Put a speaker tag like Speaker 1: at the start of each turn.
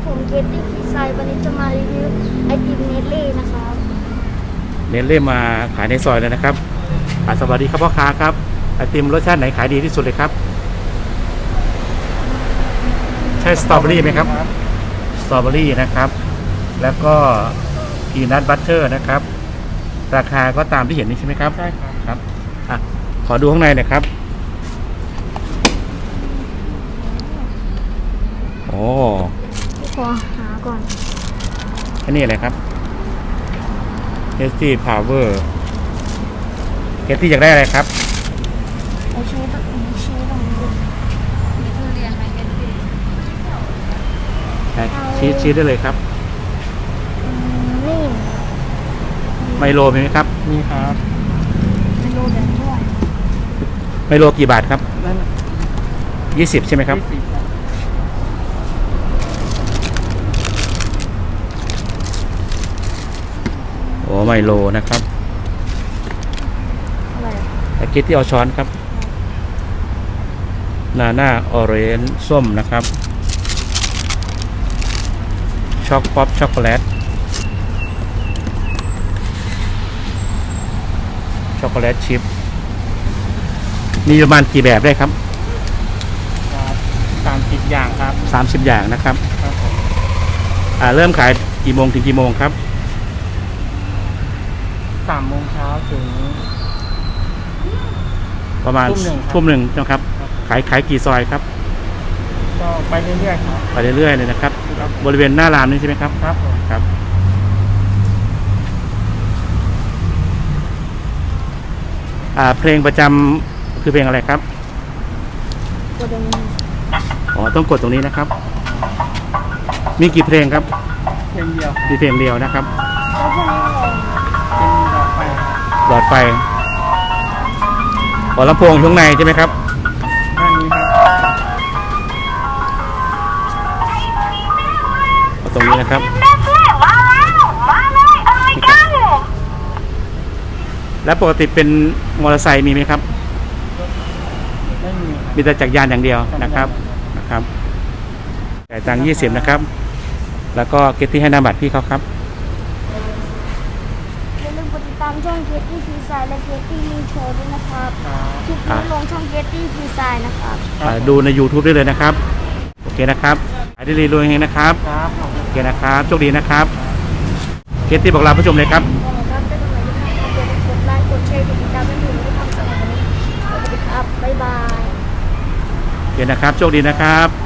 Speaker 1: เกตตี้พีไซวันนี้จะมารีวิวไอติมเนเล่นะครับ
Speaker 2: เน้นเล่มาขายในซอยเลยนะครับอะสวัสดีครับพ่อค้าครับไอติมรสชาติไหนขายดีที่สุดเลยครับ ใช่สตรอเบอรี่ไหมครับสตรอเบอรี่นะครับ แล้วก็พีนัทบัตเตอร์นะครับ ราคาก็ตามที่เห็นนี่ใช่ไหมครับ
Speaker 3: ใช่ครับ
Speaker 2: ครับอะขอดูข้างในหน่อยครับ โอ้
Speaker 1: ขอหาก่อน
Speaker 2: อั นนี้อะไรครับเ a สตี้พาวเวอร์เ a สตี้อยากได้อะไรครับ
Speaker 1: เอาชี้ตรงนี้ชี้ตรงนี้ดู
Speaker 2: ชีสชีสได้เลยครับ
Speaker 1: อืมนี่
Speaker 2: ไมโลมีไหมครับ
Speaker 3: มีครับ
Speaker 1: ไม่รู้แบบด้วย
Speaker 2: ไมโลกี่บาทครับ
Speaker 3: นั่น
Speaker 2: ยี่สิบใช่ไหมครับ
Speaker 3: ยี่สิครับ
Speaker 2: ไมโลนะครับ
Speaker 1: อะไรอะ
Speaker 2: ตะกี้ที่เอาช้อนครับ นาน่าออเรนจ์ส้มนะครับ ช็อกป๊อปช็อกโกแลต ช็อกโกแลตชิพมีประมาณกี่แบบได้ครับ
Speaker 3: ครับสามสิบอย่างครับ
Speaker 2: 30 อย่างนะครับ
Speaker 3: ครับผม
Speaker 2: อ่าเริ่มขายกี่โมงถึงกี่โมงครับ
Speaker 3: สามโมงเช้าถึง
Speaker 2: ประมาณ
Speaker 3: ทุ่มหนึ่งครับ
Speaker 2: ทุ่มหนึ่งนะครับ
Speaker 3: ครับ
Speaker 2: ขายขายกี่ซอยครับ
Speaker 3: ก็ไปเรื่อยๆครับ
Speaker 2: ไปเรื่อยๆเลยนะครับ
Speaker 3: ครับ
Speaker 2: บริเวณหน้าร้านนี่ใช่ไหมครับ
Speaker 3: ครับผม
Speaker 2: ครับ อ่า เพลงประจำคือเพลงอะไรครับ
Speaker 1: กดตรงนี้
Speaker 2: อ๋อ ต้องกดตรงนี้นะครับ มีกี่เพลงครับ
Speaker 3: เพลงเดียว
Speaker 2: มีเพลงเดียวนะครับ
Speaker 1: แล้วพวกนี้อะไร
Speaker 3: เป็น
Speaker 2: ลอดไฟหัวลำโพงอยู่ข้างในใช่ไหมครับ
Speaker 3: ด้านนี้ครับ
Speaker 2: เอาตรงนี้นะครับ
Speaker 1: แม่เพื่อนมาแล้วมาเลยอะไรกัน
Speaker 2: แล้วปกติเป็นมอเตอร์ไซค์มีไหมครับ
Speaker 3: ไม่มีครับ
Speaker 2: มีแต่จักรยานอย่างเดียวนะครับนะครับจ่ายตังค์ยี่สิบนะครับ แล้วก็เก็ตที่ให้หนาบัตรพี่เขาครับ
Speaker 1: อย่าลืมกด ติดตามช่องเกตตี้พีไซและเกตตี้มีโชว์ด้วยนะครับ
Speaker 3: ครับ
Speaker 1: คลิปนี้ลงช่องเกตตี้พีไซนะครับ
Speaker 2: อ่าดูใน YouTube ได้เลยนะครับ โอเคนะครับขายได้รีรวยเฮงนะครับ
Speaker 3: ครับผม
Speaker 2: โอเคนะครับ โชคดีนะครับเกตที่บอกลาผู้ชมเลยครับ
Speaker 1: ขอบคุณครับจะทำอะไรก็ทำครับอย่าลืมกดไลค์กดแชร์กดติดตามกันอยู่ในทางสำหรับวันนี้สวัสดีครับบ๊ายบาย
Speaker 2: โอเคนะครับ โชคดีนะครับ